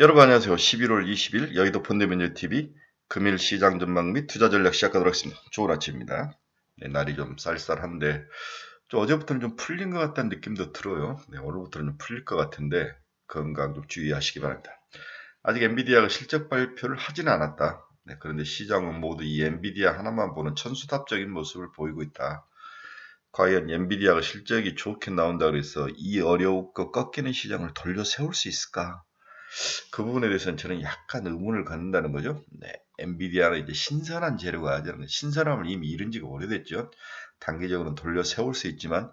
여러분 안녕하세요. 11월 20일 여의도 펀드메뉴 TV 금일 시장 전망 및 투자 전략 시작하도록 하겠습니다. 좋은 아침입니다. 네, 날이 좀 쌀쌀한데 좀 어제부터는 좀 풀린 것 같다는 느낌도 들어요. 네, 오늘부터는 좀 풀릴 것 같은데 건강 좀 주의하시기 바랍니다. 아직 엔비디아가 실적 발표를 하지는 않았다. 네, 그런데 시장은 모두 이 엔비디아 하나만 보는 천수답적인 모습을 보이고 있다. 과연 엔비디아가 실적이 좋게 나온다 그래서 이 어려웠고 꺾이는 시장을 돌려 세울 수 있을까? 그 부분에 대해서는 저는 약간 의문을 갖는다는 거죠. 네, 엔비디아는 이제 신선한 재료가 아니라 신선함을 이미 잃은 지가 오래됐죠. 단기적으로는 돌려 세울 수 있지만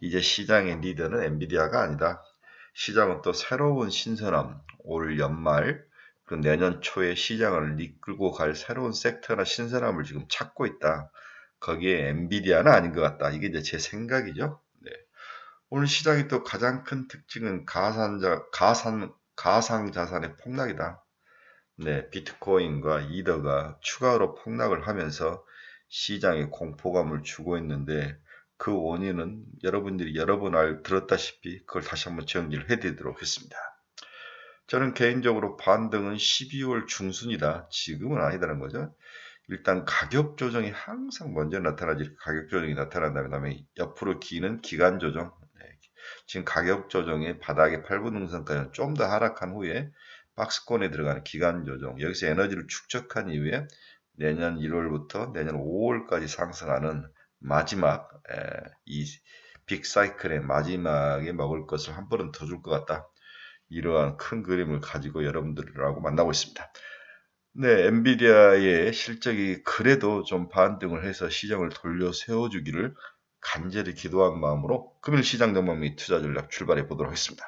이제 시장의 리더는 엔비디아가 아니다. 시장은 또 새로운 신선함, 올 연말 그 내년 초에 시장을 이끌고 갈 새로운 섹터나 신선함을 지금 찾고 있다. 거기에 엔비디아는 아닌 것 같다. 이게 이제 제 생각이죠. 네. 오늘 시장이 또 가장 큰 특징은 가산자, 가산, 가상 자산의 폭락이다. 네, 비트코인과 이더가 추가로 폭락을 하면서 시장에 공포감을 주고 있는데 그 원인은 여러분들이 여러 번 알, 들었다시피 그걸 다시 한번 정리를 해드리도록 하겠습니다. 저는 개인적으로 반등은 12월 중순이다. 지금은 아니다는 거죠. 일단 가격 조정이 항상 먼저 나타나지 가격 조정이 나타난 다음에 옆으로 기는 기간 조정 지금 가격 조정이 바닥에 8분 능선까지 좀 더 하락한 후에 박스권에 들어가는 기간 조정 여기서 에너지를 축적한 이후에 내년 1월부터 내년 5월까지 상승하는 마지막 에, 이 빅사이클의 마지막에 먹을 것을 한 번은 더 줄 것 같다. 이러한 큰 그림을 가지고 여러분들하고 만나고 있습니다. 네, 엔비디아의 실적이 그래도 좀 반등을 해서 시장을 돌려 세워주기를 간절히 기도한 마음으로 금일 시장 전망 및 투자 전략 출발해 보도록 하겠습니다.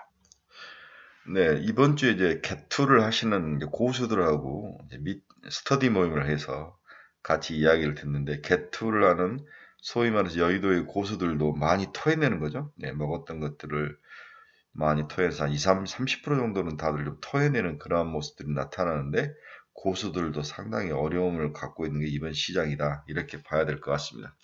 네, 이번 주에 이제 개투를 하시는 고수들하고 및 스터디 모임을 해서 같이 이야기를 듣는데 개투를 하는 소위 말해서 여의도의 고수들도 많이 토해내는 거죠. 네, 먹었던 것들을 많이 토해서 한 2, 3, 30% 정도는 다들 좀 토해내는 그러한 모습들이 나타나는데 고수들도 상당히 어려움을 갖고 있는 게 이번 시장이다. 이렇게 봐야 될 것 같습니다.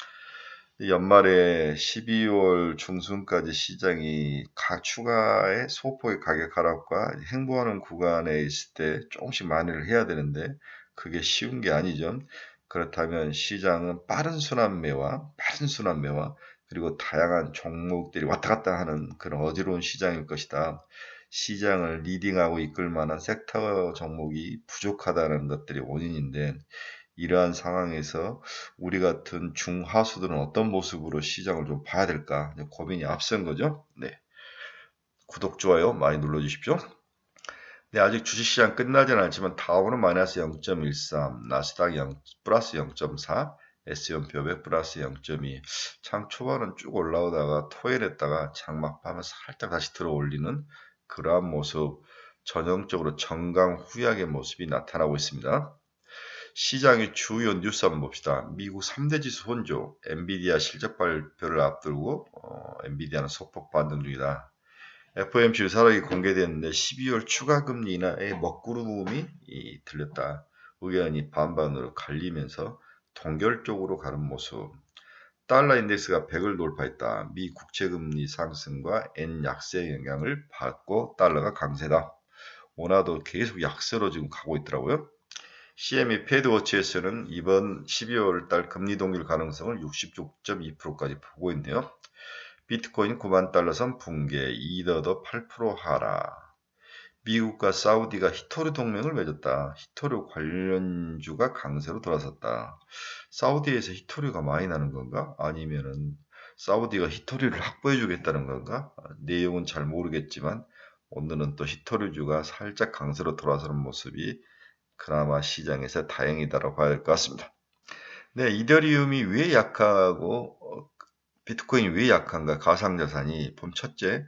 연말에 12월 중순까지 시장이 각 추가의 소폭의 가격 하락과 행보하는 구간에 있을 때 조금씩 만회를 해야 되는데 그게 쉬운 게 아니죠. 그렇다면 시장은 빠른 순환매와 빠른 순환매와 그리고 다양한 종목들이 왔다 갔다 하는 그런 어지러운 시장일 것이다. 시장을 리딩하고 이끌 만한 섹터 종목이 부족하다는 것들이 원인인데 이러한 상황에서 우리 같은 중하수들은 어떤 모습으로 시장을 좀 봐야 될까 고민이 앞선 거죠. 네. 구독, 좋아요 많이 눌러주십시오. 네, 아직 주식시장 끝나지는 않지만 다우는 마이너스 0.13, 나스닥 0, 플러스 0.4, S&P 500 플러스 0.2. 장 초반은 쭉 올라오다가 토요일했다가 장막밤에 살짝 다시 들어 올리는 그러한 모습, 전형적으로 정강 후약의 모습이 나타나고 있습니다. 시장의 주요 뉴스 한번 봅시다. 미국 3대 지수 혼조, 엔비디아 실적 발표를 앞두고 어, 엔비디아는 소폭 반등 중이다. FOMC 의사록이 공개됐는데 12월 추가 금리 인하의 먹구름이 들렸다. 의견이 반반으로 갈리면서 동결적으로 가는 모습. 달러 인덱스가 100을 돌파했다. 미 국채금리 상승과 엔 약세 영향을 받고 달러가 강세다. 원화도 계속 약세로 지금 가고 있더라고요. CME 패드워치에서는 이번 12월 달 금리 동결 가능성을 66.2%까지 보고 있네요. 비트코인 9만 달러 선 붕괴, 이더더 8% 하락. 미국과 사우디가 히토르 동맹을 맺었다. 히토르 관련주가 강세로 돌아섰다. 사우디에서 히토르가 많이 나는 건가? 아니면은 사우디가 히토르를 확보해 주겠다는 건가? 내용은 잘 모르겠지만 오늘은 또 히토르주가 살짝 강세로 돌아서는 모습이 그나마 시장에서 다행이다라고 될것 같습니다. 네, 이더리움이 왜 약하고 어, 비트코인이 왜 약한가? 가상자산이 봄 첫째,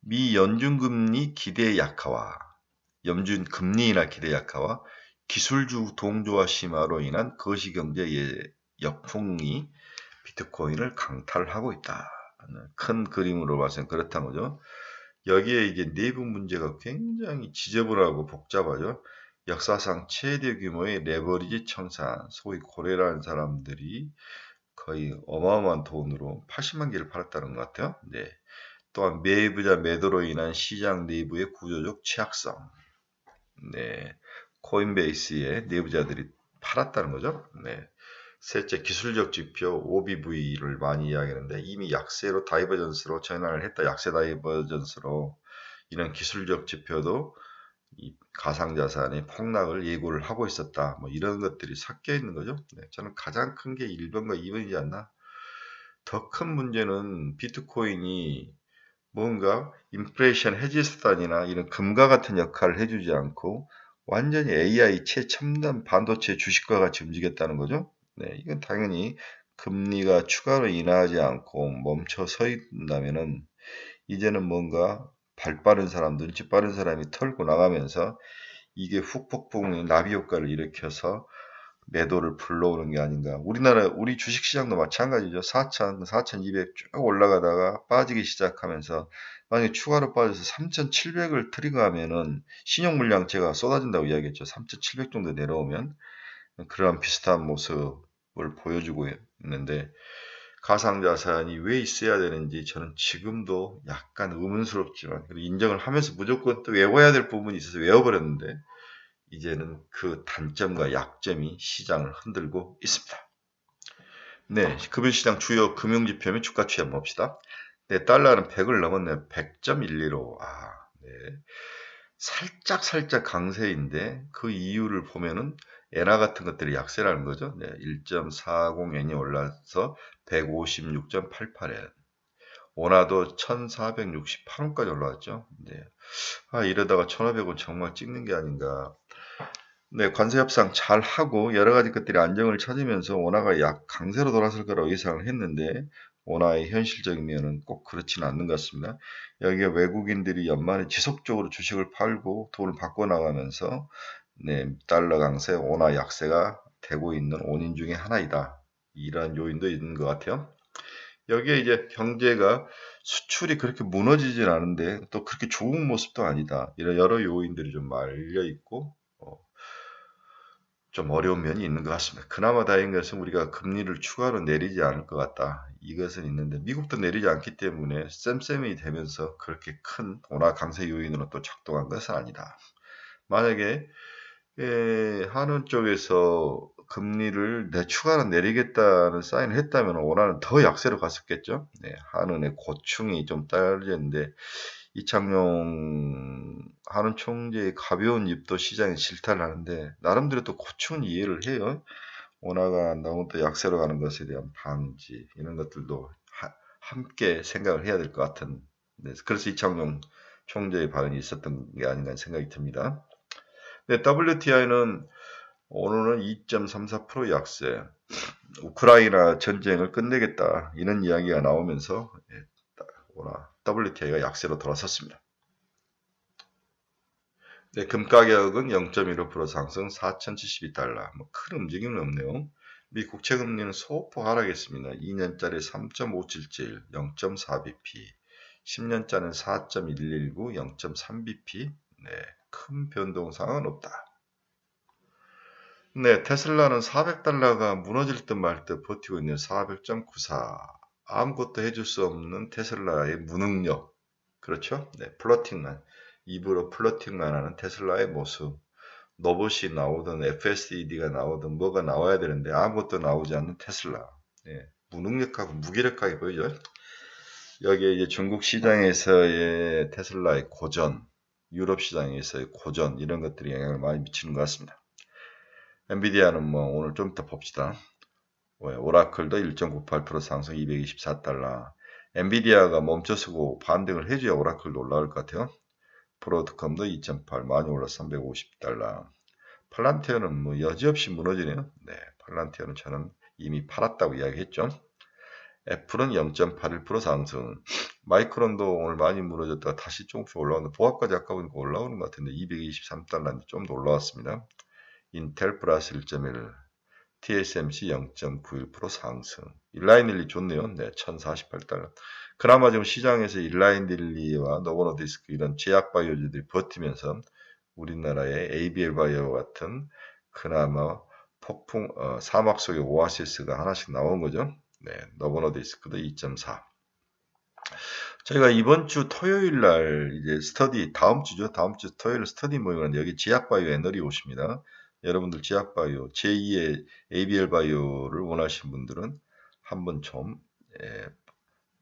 미 연준금리 기대 약화와 연준 금리나 기대 약화와 기술주 동조화 심화로 인한 거시경제의 역풍이 비트코인을 강탈하고 있다. 큰 그림으로 봐서는 그렇다는 거죠. 여기에 이제 내부 문제가 굉장히 지저분하고 복잡하죠. 역사상 최대 규모의 레버리지 청산, 소위 고래라는 사람들이 거의 어마어마한 돈으로 80만 개를 팔았다는 것 같아요. 네. 또한 매부자 매도로 인한 시장 내부의 구조적 취약성. 네, 코인베이스의 내부자들이 팔았다는 거죠. 네. 셋째 기술적 지표 OBV를 많이 이야기하는데 이미 약세로 다이버전스로 전환을 했다. 약세 다이버전스로 이런 기술적 지표도 이 가상자산의 폭락을 예고를 하고 있었다. 뭐 이런 것들이 섞여 있는 거죠. 네, 저는 가장 큰 게 1번과 2번이지 않나. 더 큰 문제는 비트코인이 뭔가 인플레이션 해지 수단이나 이런 금과 같은 역할을 해주지 않고 완전히 AI 최첨단 반도체 주식과 같이 움직였다는 거죠. 네, 이건 당연히 금리가 추가로 인하하지 않고 멈춰 서 있다면은 이제는 뭔가 발 빠른 사람, 눈치 빠른 사람이 털고 나가면서 이게 훅폭풍의 나비 효과를 일으켜서 매도를 불러오는 게 아닌가. 우리나라, 우리 주식시장도 마찬가지죠. 4,000, 4,200 쭉 올라가다가 빠지기 시작하면서 만약에 추가로 빠져서 3,700을 트리거하면은 신용물량체가 쏟아진다고 이야기했죠. 3,700 정도 내려오면 그런 비슷한 모습을 보여주고 있는데 가상자산이 왜 있어야 되는지 저는 지금도 약간 의문스럽지만 인정을 하면서 무조건 또 외워야 될 부분이 있어서 외워버렸는데 이제는 그 단점과 약점이 시장을 흔들고 있습니다. 네, 금융시장 주요 금융지표 및 주가 취합 봅시다. 네, 달러는 100을 넘었네요. 100.115. 아, 네. 살짝 살짝 강세인데 그 이유를 보면은 엔화 같은 것들이 약세라는 거죠. 네, 1.40엔이 올라서 156.88엔. 원화도 1468원까지 올라왔죠. 네. 아, 이러다가 1500원 정말 찍는 게 아닌가. 네, 관세 협상 잘 하고 여러 가지 것들이 안정을 찾으면서 원화가 약 강세로 돌아설 거라고 예상을 했는데 원화의 현실적인 면은 꼭 그렇지는 않는 것 같습니다. 여기에 외국인들이 연말에 지속적으로 주식을 팔고 돈을 바꿔 나가면서 네, 달러 강세, 원화 약세가 되고 있는 원인 중에 하나이다. 이러한 요인도 있는 것 같아요. 여기에 이제 경제가 수출이 그렇게 무너지진 않은데 또 그렇게 좋은 모습도 아니다. 이런 여러 요인들이 좀 말려 있고 어, 좀 어려운 면이 있는 것 같습니다. 그나마 다행인 것은 우리가 금리를 추가로 내리지 않을 것 같다. 이것은 있는데 미국도 내리지 않기 때문에 쌤쌤이 되면서 그렇게 큰 원화 강세 요인으로 또 작동한 것은 아니다. 만약에 예, 한원 쪽에서 금리를 내 추가로 내리겠다는 사인을 했다면 원화는 더 약세로 갔었겠죠. 네, 한은의 고충이 좀 딸렸는데 이창용 한은 총재의 가벼운 입도 시장에 질타를 하는데 나름대로 또 고충은 이해를 해요. 원화가 너무 또 약세로 가는 것에 대한 방지 이런 것들도 하, 함께 생각을 해야 될 것 같은 네, 그래서 이창용 총재의 발언이 있었던 게 아닌가 생각이 듭니다. 네, WTI는 오늘은 2.34% 약세. 우크라이나 전쟁을 끝내겠다. 이런 이야기가 나오면서 예, WTI가 약세로 돌아섰습니다. 네, 금 가격은 0.15% 상승 4,072달러. 뭐 큰 움직임은 없네요. 미 국채 금리는 소폭 하락했습니다. 2년짜리 3.577, 0.4bp. 10년짜리는 4.119, 0.3bp. 네, 큰 변동사항은 없다. 네, 테슬라는 400달러가 무너질 듯 말 듯 버티고 있는 400.94. 아무것도 해줄 수 없는 테슬라의 무능력. 그렇죠? 네, 플러팅만. 입으로 플러팅만 하는 테슬라의 모습. 로봇이 나오든 FSD가 나오든 뭐가 나와야 되는데 아무것도 나오지 않는 테슬라. 네, 무능력하고 무기력하게 보이죠? 여기에 이제 중국 시장에서의 테슬라의 고전, 유럽 시장에서의 고전 이런 것들이 영향을 많이 미치는 것 같습니다. 엔비디아는 뭐 오늘 좀더 봅시다. 오라클도 1.98% 상승 224달러. 엔비디아가 멈춰서고 반등을 해줘야 오라클도 올라갈 것 같아요. 브로드컴도 2.8 많이 올라 350달러. 팔란티어는 뭐 여지없이 무너지네요. 네, 팔란티어는 저는 이미 팔았다고 이야기했죠. 애플은 0.81% 상승. 마이크론도 오늘 많이 무너졌다가 다시 조금씩 올라오는데 보합까지 아까 보니까 올라오는 것 같은데 223달러인데 좀 더 올라왔습니다. 인텔 플러스 1.1 TSMC 0.91% 상승. 일라인 딜리 좋네요. 네, 1048달러. 그나마 지금 시장에서 일라인 딜리와 노보노디스크 이런 제약 바이오주들이 버티면서 우리나라의 ABL 바이오 같은 그나마 폭풍 어, 사막 속의 오아시스가 하나씩 나온 거죠. 네, 노보노디스크도 2.4. 저희가 이번 주 토요일 날 이제 스터디 다음 주죠. 다음 주 토요일 스터디 하는데 여기 지약바이오 애널이 오십니다. 여러분들 지약바이오 제2의 ABL 바이오를 원하시는 분들은 한번 좀 예,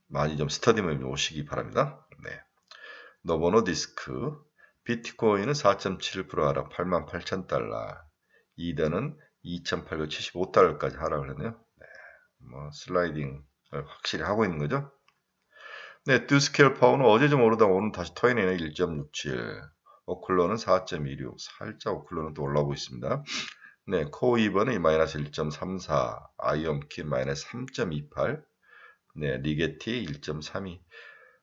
많이 좀 스터디 모임 오시기 바랍니다. 네. 노보노 디스크 비트코인은 4.7% 하락 88,000달러 2단은 2,875달러까지 하락을 했네요. 네. 뭐 슬라이딩 확실히 하고 있는 거죠. 네, 두스케일 파워는 어제 좀 오르다 오늘 다시 터이네는 1.67. 오클러는 4.26. 살짝 오클러는 또 올라오고 있습니다. 네, 코어 2번은 마이너스 1.34. 아이엄키 마이너스 3.28. 네, 리게티 1.32.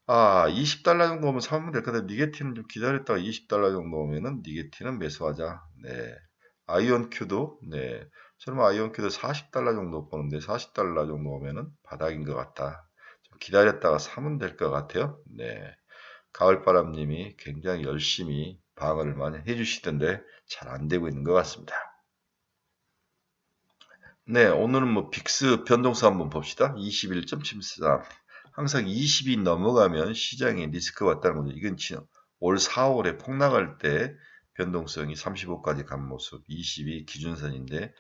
아, 20달러 정도 오면 사면 될 건데, 니게티는 좀 기다렸다가 20달러 정도 오면은 니게티는 매수하자. 네. 아이언큐도, 네. 설마 아이언큐도 40달러 정도 보는데, 40달러 정도 오면은 바닥인 것 같다. 기다렸다가 사면 될 것 같아요. 네. 가을바람님이 굉장히 열심히 방어를 많이 해주시던데 잘 안 되고 있는 것 같습니다. 네, 오늘은 뭐 빅스 변동수 한번 봅시다. 21.73. 항상 20이 넘어가면 시장에 리스크 왔다는 거죠. 이건 올 4월에 폭락할 때 변동성이 35까지 간 모습, 20이 기준선인데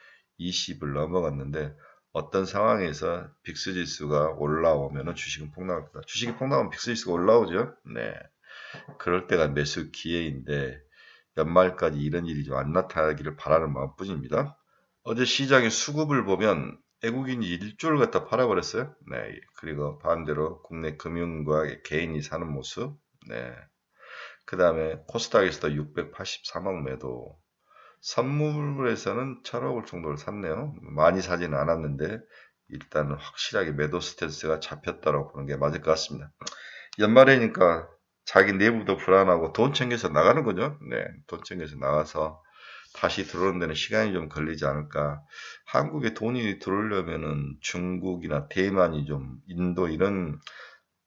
20을 넘어갔는데 어떤 상황에서 빅스 지수가 올라오면 주식은 폭락합니다. 주식이 폭락하면 빅스 지수가 올라오죠. 네. 그럴 때가 매수 기회인데 연말까지 이런 일이 좀 안 나타나기를 바라는 마음뿐입니다. 어제 시장의 수급을 보면 외국인이 1조를 갖다 팔아버렸어요. 네. 그리고 반대로 국내 금융과 개인이 사는 모습. 네. 그 다음에 코스닥에서도 683억 매도. 선물에서는 천억을 정도를 샀네요. 많이 사지는 않았는데 일단은 확실하게 매도 스탠스가 잡혔다고 보는 게 맞을 것 같습니다. 연말이니까 자기 내부도 불안하고 돈 챙겨서 나가는 거죠. 네, 돈 챙겨서 나가서 다시 들어오는 데는 시간이 좀 걸리지 않을까. 한국에 돈이 들어오려면은 중국이나 대만이 좀 인도 이런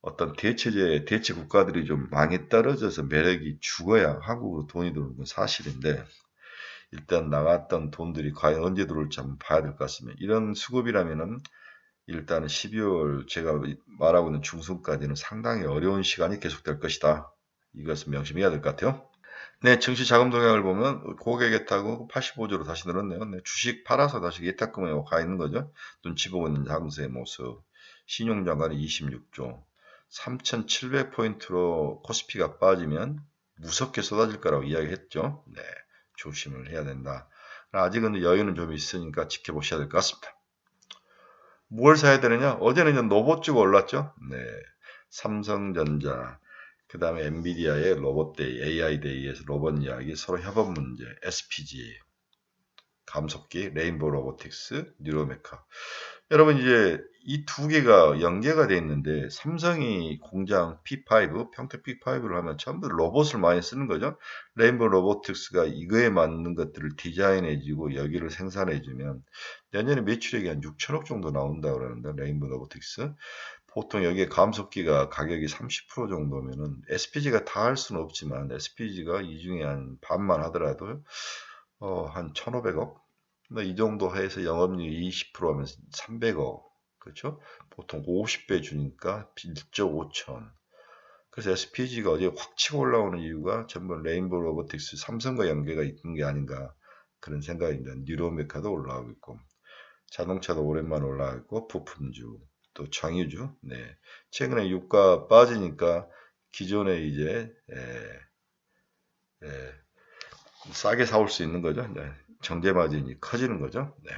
어떤 대체제 대체 국가들이 좀 망에 떨어져서 매력이 죽어야 한국으로 돈이 들어오는 건 사실인데 일단 나갔던 돈들이 과연 언제 들어올지 한번 봐야 될 것 같습니다. 이런 수급이라면은 일단 12월 제가 말하고 있는 중순까지는 상당히 어려운 시간이 계속될 것이다. 이것은 명심해야 될 것 같아요. 네, 증시 자금 동향을 보면 고객 예탁은 85조로 다시 늘었네요. 네, 주식 팔아서 다시 예탁금에 가 있는 거죠. 눈치 보고 있는 장세의 모습. 신용장관이 26조. 3,700포인트로 코스피가 빠지면 무섭게 쏟아질 거라고 이야기했죠. 네. 조심을 해야 된다. 아직은 여유는 좀 있으니까 지켜보셔야 될 것 같습니다. 뭘 사야 되느냐? 어제는 이제 로봇 주 올랐죠? 네. 삼성전자, 그 다음에 엔비디아의 로봇데이, AI데이에서 로봇 이야기, 서로 협업 문제, SPG, 감속기, 레인보우 로보틱스, 뉴로메카. 여러분 이제 이 두 개가 연계가 되어 있는데 삼성이 공장 P5, 평택 P5를 하면 전부 로봇을 많이 쓰는 거죠. 레인보우 로보틱스가 이거에 맞는 것들을 디자인해주고 여기를 생산해주면 내년에 매출액이 한 6천억 정도 나온다 그러는데 레인보우 로보틱스. 보통 여기에 감속기가 가격이 30% 정도면은 SPG가 다 할 수는 없지만 SPG가 이 중에 한 반만 하더라도 어, 한 1,500억? 이 정도 해서 영업률 20% 하면 300억. 그렇죠? 보통 50배 주니까 1조 5천. 그래서 SPG가 어제 확 치고 올라오는 이유가 전부 레인보우 로보틱스 삼성과 연계가 있는 게 아닌가 그런 생각입니다. 뉴로메카도 올라오고 있고 자동차도 오랜만에 올라가고 부품주 또 정유주 네 최근에 유가 빠지니까 기존에 이제 에, 에, 싸게 사올 수 있는 거죠. 네. 정제 마진이 커지는 거죠. 네.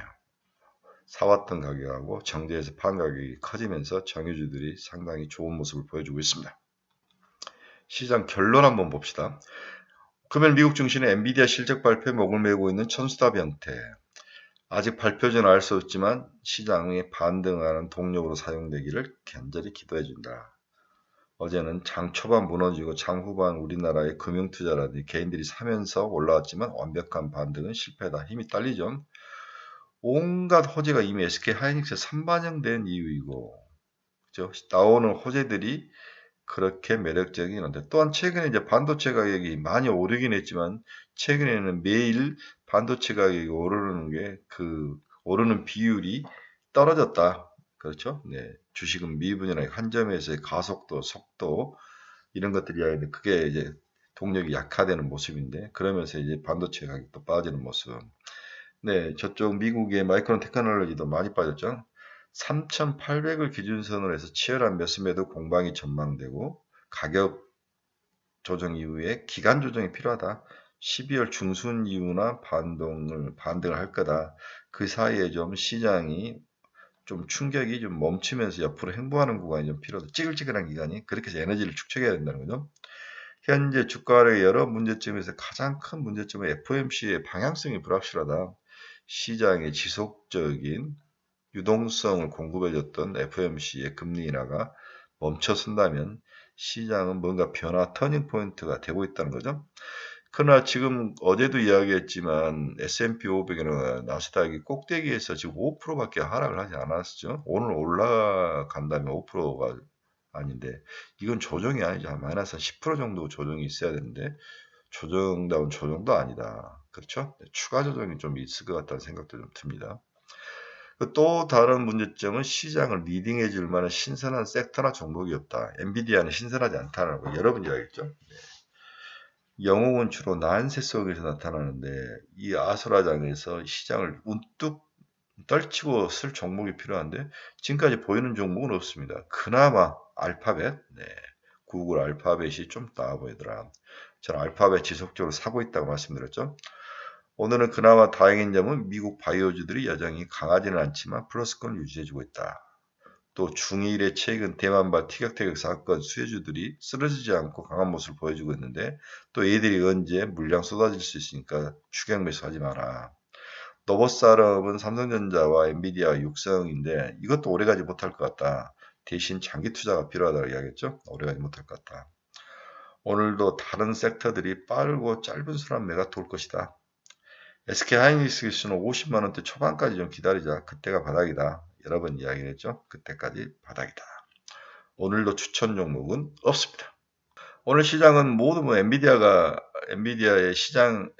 사왔던 가격하고 정제에서 판 가격이 커지면서 정유주들이 상당히 좋은 모습을 보여주고 있습니다. 시장 결론 한번 봅시다. 금일 미국 증시는 엔비디아 실적 발표에 목을 메고 있는 천수다 변태. 아직 발표 전은 알 수 없지만 시장에 반등하는 동력으로 사용되기를 간절히 기도해준다. 어제는 장 초반 무너지고 장 후반 우리나라의 금융투자라든지 개인들이 사면서 올라왔지만 완벽한 반등은 실패다. 힘이 딸리죠. 온갖 호재가 이미 SK 하이닉스에 선반영된 이유이고 그죠? 나오는 호재들이 그렇게 매력적이긴 한데 또한 최근에 이제 반도체 가격이 많이 오르긴 했지만 최근에는 매일 반도체 가격이 오르는 게 그 오르는 비율이 떨어졌다. 그렇죠? 네. 주식은 미분이나 한 점에서의 가속도, 속도 이런 것들이 이야기하는데 그게 이제 동력이 약화되는 모습인데 그러면서 이제 반도체 가격도 빠지는 모습. 네, 저쪽 미국의 마이크론 테크놀로지도 많이 빠졌죠. 3,800을 기준선으로 해서 치열한 매수매도 공방이 전망되고 가격 조정 이후에 기간 조정이 필요하다. 12월 중순 이후나 반동을 반등을 할 거다. 그 사이에 좀 시장이 좀 충격이 좀 멈추면서 옆으로 행보하는 구간이 좀 필요하다. 찌글찌글한 기간이 그렇게 해서 에너지를 축적해야 된다는 거죠. 현재 주가의 여러 문제점에서 가장 큰 문제점은 FOMC의 방향성이 불확실하다. 시장의 지속적인 유동성을 공급해줬던 FOMC의 금리 인하가 멈춰선다면 시장은 뭔가 변화 터닝 포인트가 되고 있다는 거죠. 그러나 지금 어제도 이야기했지만 S&P 500이나 나스닥이 꼭대기에서 지금 5%밖에 하락을 하지 않았죠. 오늘 올라간다면 5%가 아닌데 이건 조정이 아니죠. 한 마이너스 한10% 정도 조정이 있어야 되는데 조정다운 조정도 아니다. 그렇죠? 네, 추가 조정이 좀 있을 것 같다는 생각도 좀 듭니다. 그또 다른 문제점은 시장을 리딩해 줄 만한 신선한 섹터나 종목이 없다. 엔비디아는 신선하지 않다라고 여러 번 이야기했죠. 네. 영웅은 주로 난세 속에서 나타나는데 이 아수라장에서 시장을 문득 떨치고 쓸 종목이 필요한데 지금까지 보이는 종목은 없습니다. 그나마 알파벳, 네. 구글 알파벳이 좀 나아 보이더라. 저는 알파벳 지속적으로 사고 있다고 말씀드렸죠. 오늘은 그나마 다행인 점은 미국 바이오주들이 여전히 강하지는 않지만 플러스권을 유지해주고 있다. 또 중일의 최근 대만발 티격태격 사건 수혜주들이 쓰러지지 않고 강한 모습을 보여주고 있는데 또 얘들이 언제 물량 쏟아질 수 있으니까 추격 매수하지 마라. 노보사름은 삼성전자와 엔비디아 육성인데 이것도 오래가지 못할 것 같다. 대신 장기 투자가 필요하다고 이야기했죠. 오래가지 못할 것 같다. 오늘도 다른 섹터들이 빠르고 짧은 순환 매가 돌 것이다. SK 하이닉스 기수는 50만 원대 초반까지 좀 기다리자. 그때가 바닥이다. 여러 번 이야기를 했죠. 그때까지 바닥이다. 오늘도 추천 종목은 없습니다. 오늘 시장은 모두 뭐 엔비디아가 엔비디아의 시장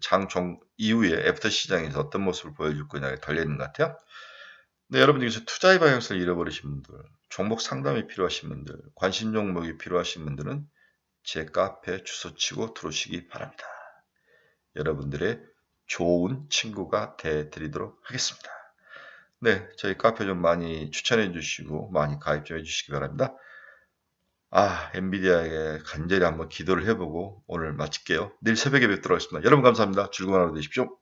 장종 이후에 애프터 시장에서 어떤 모습을 보여줄 거냐에 달려 있는 것 같아요. 네, 여러분 중에서 투자의 방향성을 잃어버리신 분들, 종목 상담이 필요하신 분들, 관심 종목이 필요하신 분들은 제 카페 주소 치고 들어오시기 바랍니다. 여러분들의 좋은 친구가 돼 드리도록 하겠습니다. 네, 저희 카페 좀 많이 추천해 주시고 많이 가입 좀 해 주시기 바랍니다. 아, 엔비디아에게 간절히 한번 기도를 해보고 오늘 마칠게요. 내일 새벽에 뵙도록 하겠습니다. 여러분 감사합니다. 즐거운 하루 되십시오.